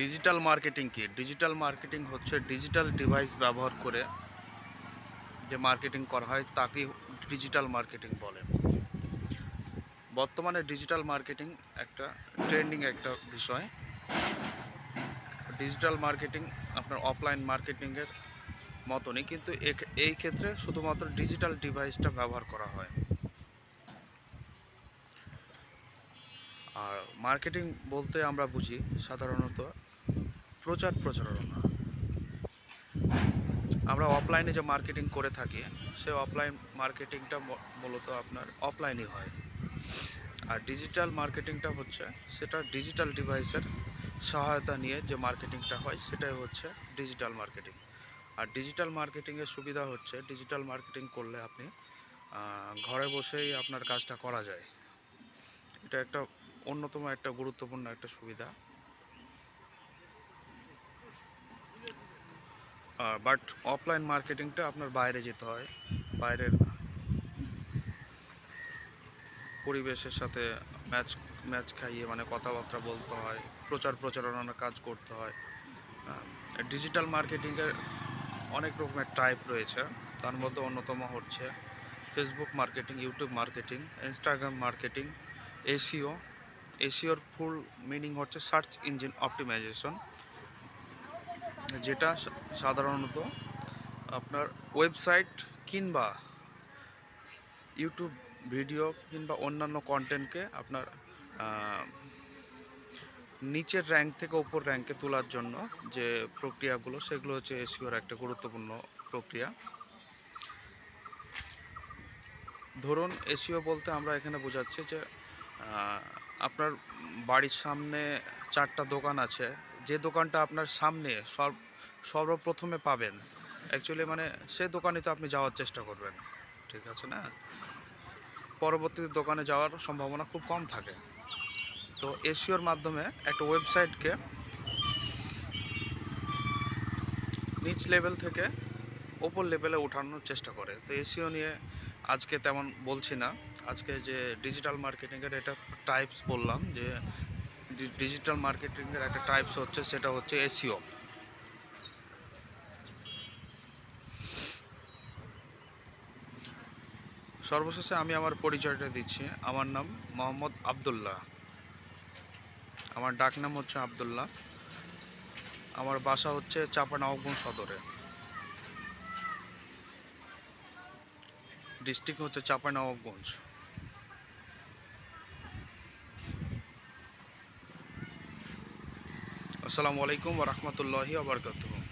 Digital marketing কি? Digital marketing হচ্ছে digital device ব্যবহার করে যে মার্কেটিং করা হয়, তাকে ডিজিটাল মার্কেটিং বলে। বর্তমানে ডিজিটাল মার্কেটিং একটা ট্রেন্ডিং একটা বিষয়। ডিজিটাল মার্কেটিং আপনার অফলাইন মার্কেটিংয়ের মতনই, কিন্তু এই ক্ষেত্রে শুধুমাত্র ডিজিটাল ডিভাইসটা ব্যবহার করা হয়। আর মার্কেটিং বলতে আমরা বুঝি সাধারণত প্রচার প্রচারণা। আমরা অফলাইনে যে মার্কেটিং করে থাকি, সে অফলাইন মার্কেটিংটা মূলত আপনার অফলাইনই হয়। আর ডিজিটাল মার্কেটিংটা হচ্ছে সেটা ডিজিটাল ডিভাইসের সহায়তা নিয়ে যে মার্কেটিংটা হয়, সেটাই হচ্ছে ডিজিটাল মার্কেটিং আর ডিজিটাল মার্কেটিংয়ের সুবিধা হচ্ছে ডিজিটাল মার্কেটিং করলে আপনি ঘরে বসেই আপনার কাজটা করা যায়। এটা একটা অন্যতম একটা গুরুত্বপূর্ণ একটা সুবিধা। বাট অফলাইন মার্কেটিংটা আপনার বাইরে যেতে হয়। বাইরের পরিবেশের সাথে ম্যাচ ম্যাচ খাইয়ে মানে কথাবার্তা বলতে হয়, প্রচার প্রচারণার কাজ করতে হয়। ডিজিটাল মার্কেটিংয়ের অনেক রকমের টাইপ রয়েছে। তার মধ্যে অন্যতম হচ্ছে Facebook marketing YouTube marketing Instagram marketing SEO এসিওর ফুল মিনিং হচ্ছে সার্চ ইঞ্জিন অপটিমাইজেশন, যেটা সাধারণত আপনার ওয়েবসাইট কিংবা ইউটিউব ভিডিও কিংবা অন্যান্য কন্টেন্টকে আপনার নিচের র্যাঙ্ক থেকে উপর র্যাঙ্কে তোলার জন্য যে প্রক্রিয়াগুলো, সেগুলো হচ্ছে এসিওর একটা গুরুত্বপূর্ণ প্রক্রিয়া। ধরুন এসিও বলতে আমরা এখানে বোঝাচ্ছি যে আপনার বাড়ির সামনে চারটা দোকান আছে। যে দোকানটা আপনার সামনে সব, সর্বপ্রথমে পাবেন। অ্যাকচুয়ালি মানে সে দোকানে তো আপনি যাওয়ার চেষ্টা করবেন। ঠিক আছে না? পরবর্তীতে দোকানে যাওয়ার সম্ভাবনা খুব কম থাকে। তো এসিওর মাধ্যমে একটা ওয়েবসাইটকে নিচ লেভেল থেকে ওপর লেভেলে ওঠানোর চেষ্টা করে। তো এসিও নিয়ে আজকে তেমন বলছি না। আজকে যে ডিজিটাল মার্কেটিংয়ের এটা টাইপস বললাম, যে ডিজিটাল মার্কেটিংয়ের একটা টাইপস হচ্ছে, সেটা হচ্ছে এসিও সর্বশেষে আমি আমার পরিচয়টা দিচ্ছি। আমার নাম মোহাম্মদ আবদুল্লাহ। আমার ডাক নাম হচ্ছে আবদুল্লাহ। আমার বাসা হচ্ছে চাপানগঞ্জ সদরে। ডিস্ট্রিক্ট হচ্ছে চাপানগঞ্জ আসসালামু আলাইকুম ওরহমতুল্লাহি আবরকাতুহ